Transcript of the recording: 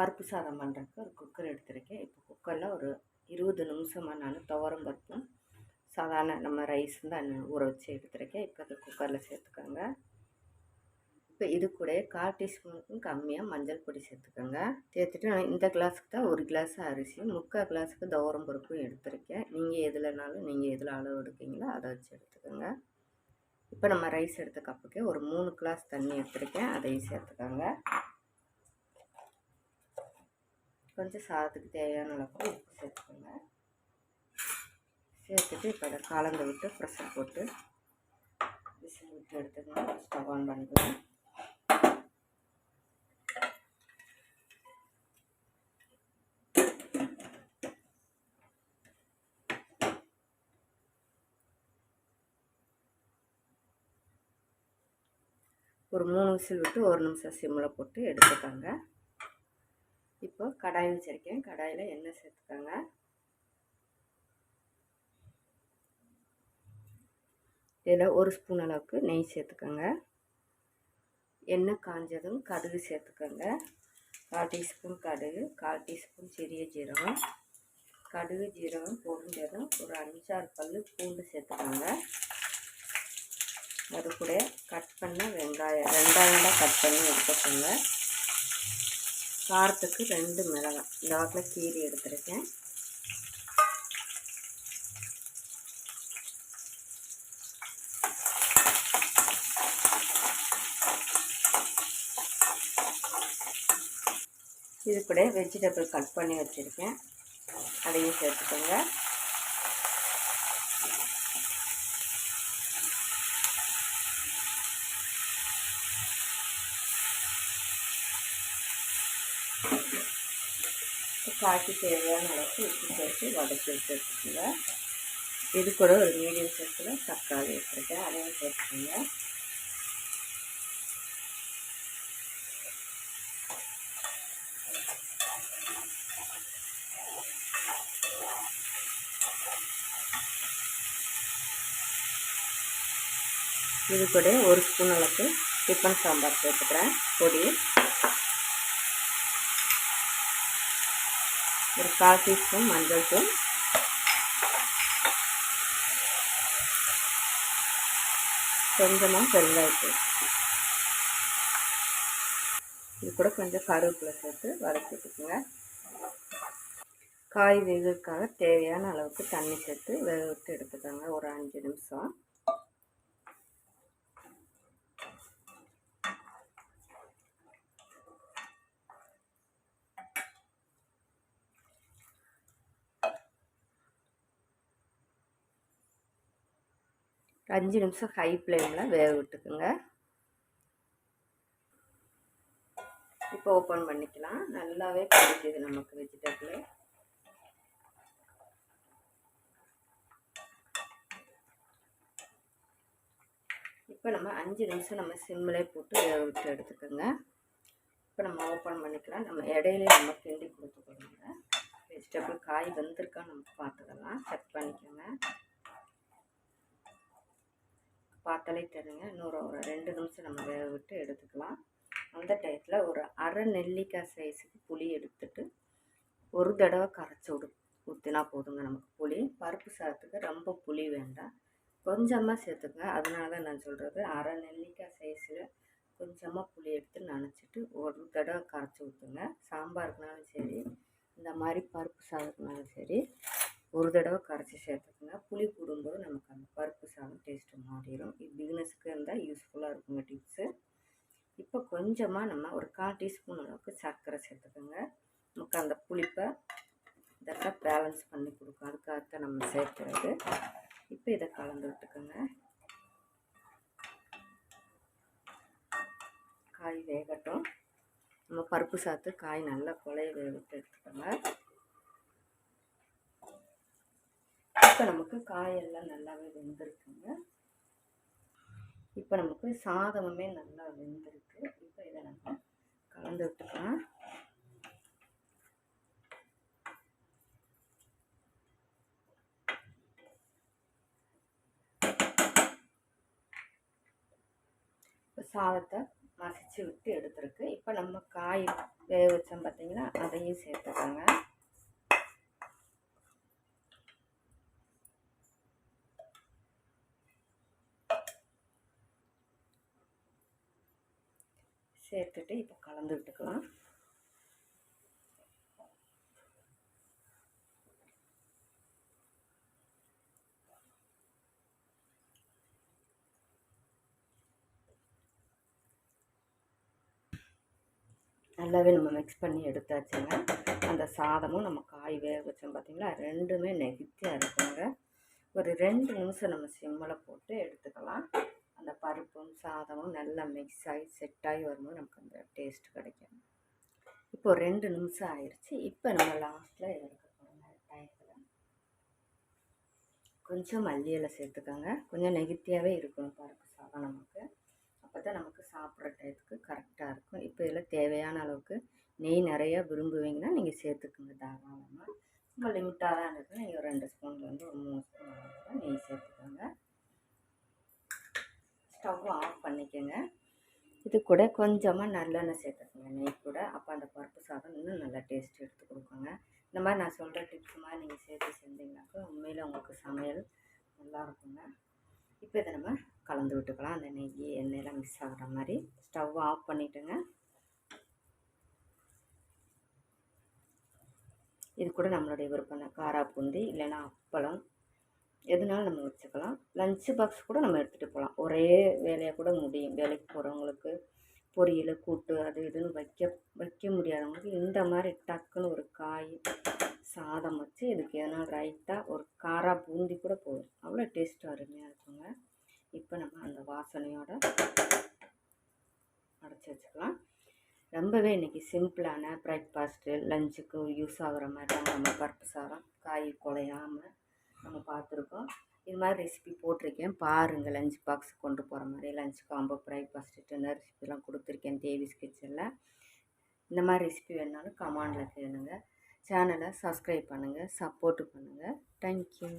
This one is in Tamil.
பருப்பு சாதம் பண்ணுறதுக்கு ஒரு குக்கர் எடுத்திருக்கேன். இப்போ குக்கரில் ஒரு இருபது நிமிஷமாக நான் துவரம் பருப்பும் சாதாரண நம்ம ரைஸ் தான் ஊற வச்சு எடுத்திருக்கேன். இப்போ அது குக்கரில் சேர்த்துக்கோங்க. இப்போ இது கூட கால் டீஸ்பூனுக்கும் கம்மியாக மஞ்சள் பொடி சேர்த்துக்கோங்க. சேர்த்துட்டு நான் இந்த கிளாஸுக்கு தான் ஒரு கிளாஸ் அரிசி முக்கால் கிளாஸுக்கு துவரம் பருப்பும் எடுத்திருக்கேன். நீங்கள் எதுலனாலும் நீங்கள் எதில் அளவு எடுக்கீங்களோ அதை வச்சு எடுத்துக்கோங்க. இப்போ நம்ம ரைஸ் எடுத்த கப்புக்கு ஒரு மூணு கிளாஸ் தண்ணி எடுத்திருக்கேன். அதையும் சேர்த்துக்கோங்க. கொஞ்சம் சாதத்துக்கு தேவையான அளவுக்கு உப்பு சேர்த்துக்கோங்க. சேர்த்துட்டு இப்போ அதை கலந்து விட்டு ப்ரெஷர் போட்டு விசில் விட்டு எடுத்துக்கணும். ஸ்டவ் ஆன் பண்ணிக்கலாம் ஒரு மூணு விசில் விட்டு ஒரு நிமிஷம் சிம்மில் போட்டு எடுத்துக்கோங்க. இப்போ கடாய் வச்சுருக்கேன். கடாயில் எண்ணெய் சேர்த்துக்கோங்க. இதில் ஒரு ஸ்பூன் அளவுக்கு நெய் சேர்த்துக்கோங்க. எண்ணெய் காஞ்சதும் கடுகு சேர்த்துக்கோங்க. கால் டீஸ்பூன் கடுகு கால் டீஸ்பூன் சிறிய ஜீரகம். கடுகு ஜீரகம் பொரிஞ்சதும் ஒரு அஞ்சாறு பல் பூண்டு சேர்த்துக்கோங்க. அது கூட கட் பண்ண வெங்காயம் வெங்காயம் தான் கட் பண்ணி எடுத்துக்கோங்க. காரத்துக்கு ரெண்டு மிளகாய். இந்த வாக்கில் கீரி எடுத்துருக்கேன். இது கூட வெஜிடபிள் கட் பண்ணி வச்சுருக்கேன். அதையும் சேர்த்துக்கோங்க. காய்க்கு தேவையான அளவுக்கு உப்பு சேர்த்து வதக்கி வச்சுருக்குங்க இது கூட ஒரு மீடியம் சைஸில் தக்காளி வச்சுருக்கேன் அதையும் சேர்த்துக்கோங்க. இது கூட ஒரு ஸ்பூன் அளவுக்கு டிஃபன் சாம்பார் சேர்த்துக்கிறேன். பொடி. ஒரு கால் டீஸ்பூன் மஞ்சள் தூள். கொஞ்சமாக பெருங்காயத்தூள். இது கூட கொஞ்சம் கருவேப்பிலை சேர்த்து வதக்கிட்டுக்குங்க காய் வேகிறதுக்காக தேவையான அளவுக்கு தண்ணி சேர்த்து வேக விட்டு எடுத்துக்கோங்க. ஒரு அஞ்சு நிமிஷம். அஞ்சு நிமிஷம் ஹை ஃப்ளேமில் வேக விட்டுக்குங்க. இப்போ ஓப்பன் பண்ணிக்கலாம். நல்லாவே கிடைக்கிது நமக்கு வெஜிடபிள் இப்போ நம்ம அஞ்சு நிமிஷம் நம்ம சிம்மிலே போட்டு வேக விட்டு எடுத்துக்கோங்க. இப்போ நம்ம ஓப்பன் பண்ணிக்கலாம். நம்ம இடையிலே நம்ம கிண்டி கொடுத்துக்கணுங்க வெஜிடபிள் காய் வந்திருக்கான்னு நம்ம பார்த்துக்கலாம். செக் பண்ணிக்கோங்க. பார்த்தாலே தெரியுங்க. இன்னொரு ஒரு ரெண்டு நிமிஷம் நம்ம வேக விட்டு எடுத்துக்கலாம். அந்த டயத்தில் ஒரு அரை நெல்லிக்காய் சைஸுக்கு புளி எடுத்துட்டு ஒரு தடவை கரைச்சி விடு. ஊற்றினா போதுங்க நமக்கு புளி. பருப்பு சாதத்துக்கு ரொம்ப புளி வேண்டாம். கொஞ்சமாக சேர்த்துங்க அதனால தான் நான் சொல்கிறது அரை நெல்லிக்காய் சைஸில் கொஞ்சமாக புளி எடுத்து நினச்சிட்டு ஒரு தடவை கரைச்சி ஊற்றுங்க சாம்பாருக்குனாலும் சரி இந்த மாதிரி பருப்பு சாதத்துனாலும் சரி ஒரு தடவை கரைச்சி சேர்த்துக்கோங்க. புளி போடும்போது நமக்கு அந்த பருப்பு சாதம் டேஸ்ட்டு மாறிடும். இது பிகினஸ்க்கு இருந்தால் யூஸ்ஃபுல்லாக இருக்குங்க டிப்ஸு இப்போ கொஞ்சமாக நம்ம ஒரு கால் டீஸ்பூன் அளவுக்கு சர்க்கரை சேர்த்துக்கோங்க. நமக்கு அந்த புளிப்பை இதெல்லாம் பேலன்ஸ் பண்ணி கொடுக்கும். அதுக்காகத்தான் நம்ம சேர்த்துறது இப்போ இதை கலந்து விட்டுக்கோங்க. காய் வேகட்டும். நம்ம பருப்பு சாத்து காய் நல்லா குழைய வேக விட்டு எடுத்துக்கோங்க. இப்போ நமக்கு காயெல்லாம் நல்லாவே வெந்திருக்குங்க. இப்போ நமக்கு சாதமுமே நல்லா வெந்திருக்கு. இப்போ இதை நம்ம கலந்து விட்டுக்கலாம். சாதத்தை மசிச்சு விட்டு எடுத்துருக்கு. இப்போ நம்ம காய் வேக வச்சோம் பார்த்தீங்கன்னா அதையும் சேர்த்துக்கோங்க. சேர்த்துட்டு இப்போ கலந்து விட்டுக்கலாம். நல்லாவே நம்ம மிக்ஸ் பண்ணி எடுத்தாச்சுங்க. அந்த சாதமும் நம்ம காய் வேக வச்சோம் பார்த்திங்களா ரெண்டுமே நெகிழ்த்தியாக இருக்குங்க. ஒரு ரெண்டு நிமிஷம் நம்ம சிம்மில் போட்டு எடுத்துக்கலாம். அந்த பருப்பும் சாதமும் நல்லா மிக்ஸ் ஆகி செட் ஆகி வரும்போது நமக்கு அந்த டேஸ்ட் கிடைக்கும். இப்போ ரெண்டு நிமிஷம் ஆயிடுச்சு இப்போ நம்ம லாஸ்ட்டில் எடுக்க போகிறோம் டயத்தில் கொஞ்சம் மல்லி சேர்த்துக்கோங்க. கொஞ்சம் நெகட்டியாகவே இருக்கணும் பருப்பு சாதம் நமக்கு. அப்போ தான் நமக்கு சாப்பிட்ற டயத்துக்கு கரெக்டாக இருக்கும். இப்போ இதில் தேவையான அளவுக்கு நெய் நிறையா விரும்புவீங்கன்னா நீங்கள் சேர்த்துக்குங்க தாராளமாக ரொம்ப லிமிட்டாக தான் இருக்குது நீங்கள் ரெண்டு ஸ்பூன்லேருந்து ஒரு மூணு ஸ்பூன் நெய் சேர்த்துக்கோங்க. ஸ்டவ் ஆஃப் பண்ணிக்கோங்க. இது கூட கொஞ்சமாக நல்லெண்ணெய் சேர்த்துக்கோங்க. நெய் கூட. அப்போ அந்த பருப்பு சாதம் இன்னும் நல்லா டேஸ்ட் எடுத்து கொடுக்குங்க. இந்த மாதிரி நான் சொல்கிற டிப்ஸ் மாதிரி நீங்கள் சேர்த்து செஞ்சீங்கன்னாக்கா உண்மையில் உங்களுக்கு சமையல் நல்லா இருக்குங்க. இப்போ இதை நம்ம கலந்து விட்டுக்கலாம். அந்த நெய் எண்ணெயெல்லாம் மிக்ஸ் ஆகிற மாதிரி ஸ்டவ் ஆஃப் பண்ணிவிட்டுங்க இது கூட நம்மளுடைய விருப்பம் காரா பூந்தி இல்லைன்னா அப்பளம் எதுனாலும் நம்ம வச்சுக்கலாம். லஞ்சு பாக்ஸ் கூட நம்ம எடுத்துகிட்டு போகலாம் ஒரே வேலையாக கூட முடியும். வேலைக்கு போகிறவங்களுக்கு பொரியல் கூட்டு அது இதுன்னு வைக்க வைக்க முடியாதவங்களுக்கு இந்த மாதிரி டக்குன்னு ஒரு காய் சாதம் வச்சு இதுக்கு எதனா ரைட்டாக ஒரு காரா பூந்தி கூட போதும். அவ்வளோ டேஸ்ட்டு அருமையாக இருக்குங்க. இப்போ நம்ம அந்த வாசனையோட அடைச்சி வச்சுக்கலாம். ரொம்பவே இன்றைக்கி சிம்பிளான பிரேக்ஃபாஸ்ட்டு லஞ்சுக்கு யூஸ் ஆகிற மாதிரி தான் நம்ம பருப்பு சாதம் காய் குலையாமல் நம்ம பார்த்துருக்கோம். இது மாதிரி ரெசிபி போட்டிருக்கேன். பாருங்கள் லஞ்ச் பாக்ஸ் கொண்டு போகிற மாதிரி. லஞ்ச் காம்போ பிரேக்ஃபாஸ்ட் டின்னர் ரெசிபிலாம் கொடுத்துருக்கேன் தேவிஸ் கிச்சனில் இந்த மாதிரி ரெசிபி வேணுனாலும் கமாண்டில் கேளுங்கள் சேனலை சப்ஸ்கிரைப் பண்ணுங்கள் சப்போர்ட்டு பண்ணுங்கள் தேங்க்யூ